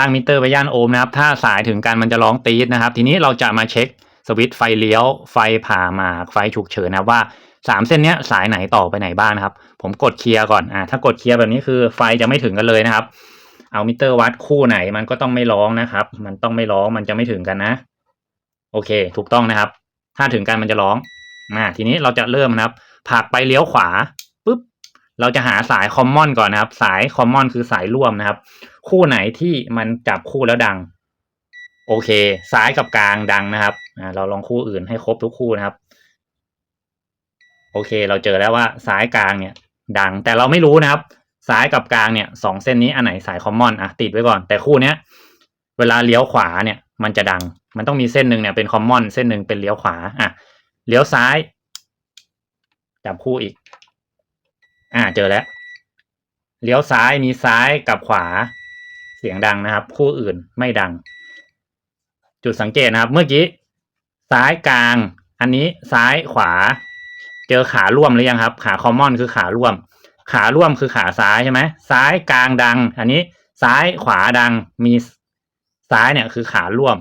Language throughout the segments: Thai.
ตั้งมิเตอร์ไปย่านโอห์มนะครับ ถ้าสายถึงกันมันจะร้องตีดนะครับ ทีนี้เราจะมาเช็คสวิตช์ไฟเลี้ยว ไฟผ่าหมากไฟฉุกเฉินนะครับว่าสามเส้นนี้สายไหนต่อไปไหนบ้างนะครับ ผมกดเคลียร์ก่อนอ่าถ้ากดเคลียร์แบบนี้คือไฟจะไม่ถึงกันเลยนะครับ เอามิเตอร์วัดคู่ไหนมันก็ต้องไม่ร้องนะครับ มันต้องไม่ร้องมันจะไม่ถึงกันนะ โอเค ถูกต้องนะครับ ถ้าถึงกันมันจะร้องอ่าทีนี้เราจะเริ่มนะครับ ผักไปเลี้ยวขวา เราจะหาสายคอมมอนก่อนนะครับ สายคอมมอนคือสายร่วมนะครับ คู่ไหนที่มันจับคู่แล้วดัง โอเค ซ้ายกับกลางดังนะครับเราลองคู่อื่นให้ครบทุกคู่นะครับ โอเค เราเจอแล้วว่าซ้ายกลางเนี่ย ดังแต่เราไม่รู้นะครับซ้ายกับกลางเนี่ยสองเส้นนี้อันไหนสายคอมมอนอะติดไว้ก่อน แต่คู่เนี้ยเวลาเลี้ยวขวาเนี่ย มันจะดัง มันต้องมีเส้นหนึ่งเนี่ยเป็นคอมมอนเส้นหนึ่งเป็นเลี้ยวขวาอะเลี้ยวซ้ายจับคู่อีก อ่าเจอแล้ว เลี้ยวซ้ายมีซ้ายกับขวา เสียงดังนะครับ คู่อื่นไม่ดัง จุดสังเกตนะครับ เมื่อกี้ ซ้ายกลาง อันนี้ซ้ายขวา เจอขาร่วมหรือยังครับ ขาคอมมอนคือขาร่วม ขาร่วมคือขาซ้ายใช่ไหมซ้ายกลางดัง อันนี้ซ้ายขวาดังมีซ้ายเนี่ยคือขาร่วม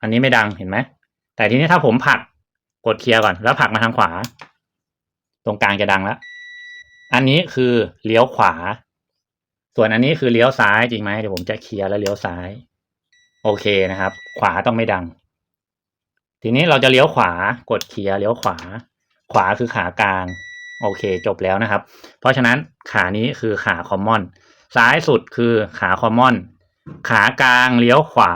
อันนี้ไม่ดังเห็นไหมแต่ทีนี้ถ้าผมผักกดเคลียร์ก่อนแล้วผักมาทางขวา ตรงกลางจะดังแล้ว อันนี้คือเลี้ยวขวา ส่วนอันนี้คือเลี้ยวซ้ายจริงไหมเดี๋ยวผมจะเคลียร์แล้วเลี้ยวซ้าย โอเคนะครับ ขวาต้องไม่ดัง ทีนี้เราจะเลี้ยวขวากดเคลียร์เลี้ยวขวา ขวาคือขากลาง โอเคจบแล้วนะครับ เพราะฉะนั้นขานี้คือขาคอมมอนซ้ายสุดคือขาคอมมอน ขากลางเลี้ยวขวา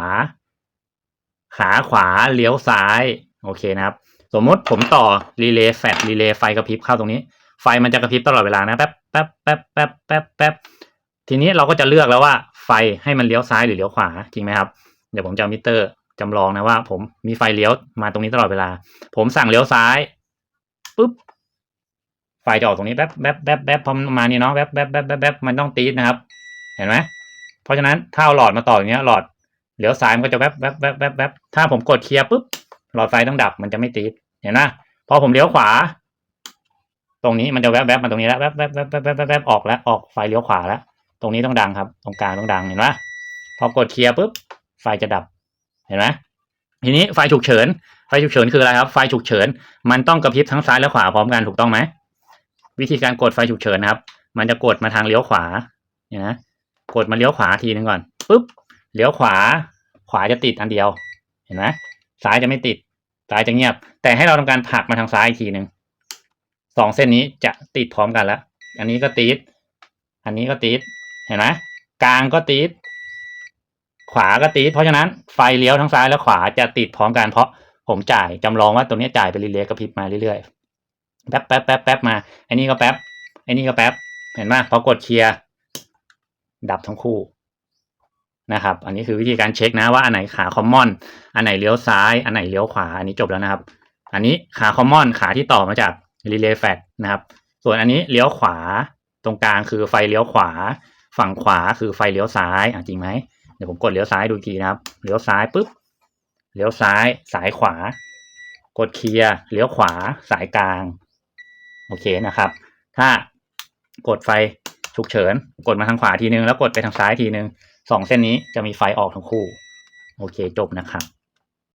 ขาขวาเลี้ยวซ้าย โอเคนะครับ สมมติผมต่อรีเลย์แฟลชรีเลย์ไฟกระพริบเข้าตรงนี้ ไฟมันจะกระพริบตลอดเวลานะแป๊บแป๊บแป๊บแป๊บแป๊บแป๊บทีนี้เราก็จะเลือกแล้วว่าไฟให้มันเลี้ยวซ้ายหรือเลี้ยวขวาจริงไหมครับ เดี๋ยวผมจะเอามิเตอร์จำลองนะว่า ผมมีไฟเลี้ยวมาตรงนี้ตลอดเวลา ผมสั่งเลี้ยวซ้ายปุ๊บไฟจะออกตรงนี้แป๊บแป๊บแป๊บแป๊บพอมานี่เนาะแป๊บแป๊บแป๊บแป๊บแป๊บมันต้องตีดนะครับ เห็นไหมเพราะฉะนั้นถ้าเอาหลอดมาต่ออย่างเงี้ยหลอดเลี้ยวซ้ายมันก็จะแป๊บแป๊บแป๊บแป๊บแป๊บถ้าผมกดเคลียร์ปุ๊บหลอดไฟต้องดับมันจะไม่ตีด เห็นไหมพอผมเลี้ยวขวา ตรงนี้มันจะแวบแวบมาตรงนี้แล้วแวบแวบแวบแวบแวบแวบแวบออกแล้วออกไฟเลี้ยวขวาแล้ว ตรงนี้ต้องดังครับ ตรงกลางต้องดังเห็นไหมพอกดเคลียร์ปุ๊บไฟจะดับเห็นไหมทีนี้ไฟฉุกเฉิน ไฟฉุกเฉินคืออะไรครับ ไฟฉุกเฉิน มันต้องกระพริบทั้งซ้ายและขวาพร้อมกันถูกต้องไหมวิธีการกดไฟฉุกเฉินนะครับ มันจะกดมาทางเลี้ยวขวาเนี่ยนะกดมาเลี้ยวขวาทีนึงก่อนปุ๊บเลี้ยวขวา ขวาจะติดอันเดียว เห็นไหมซ้ายจะไม่ติด ซ้ายจะเงียบ แต่ให้เราทำการผลักมาทางซ้ายอีกทีหนึ่งสองเส้นนี้จะติดพร้อมกันแล้ว อันนี้ก็ติด อันนี้ก็ติด เห็นไหมกลางก็ติด ขวาก็ติด เพราะฉะนั้นไฟเลี้ยวทั้งซ้ายและขวาจะติดพร้อมกัน เพราะผมจ่ายจำลองว่าตัวนี้จ่ายไปเรื่อยๆกระพริบมาเรื่อยๆ แป๊บแป๊บแป๊บแป๊บมาไอ้นี่ก็แป๊บไอ้นี่ก็แป๊บ เห็นไหมพอกดเคลียร์ดับทั้งคู่ นะครับ อันนี้คือวิธีการเช็คนะว่าอันไหนขาคอมมอน อันไหนเลี้ยวซ้าย อันไหนเลี้ยวขวา อันนี้จบแล้วนะครับ อันนี้ขาคอมมอนขาที่ต่อมาจากรีเลย์แฟลนะครับ ส่วนอันนี้เลี้ยวขวา ตรงกลางคือไฟเลี้ยวขวา ฝั่งขวาคือไฟเลี้ยวซ้ายอะจริงไหม เดี๋ยวผมกดเลี้ยวซ้ายดูทีนะครับ เลี้ยวซ้ายปุ๊บ เลี้ยวซ้าย สายขวา กดเคลียร์ เลี้ยวขวา สายกลาง โอเคนะครับ ถ้ากดไฟฉุกเฉิน กดมาทางขวาทีนึง แล้วกดไปทางซ้ายทีนึง สองเส้นนี้จะมีไฟออกทั้งคู่ โอเคจบนะครับ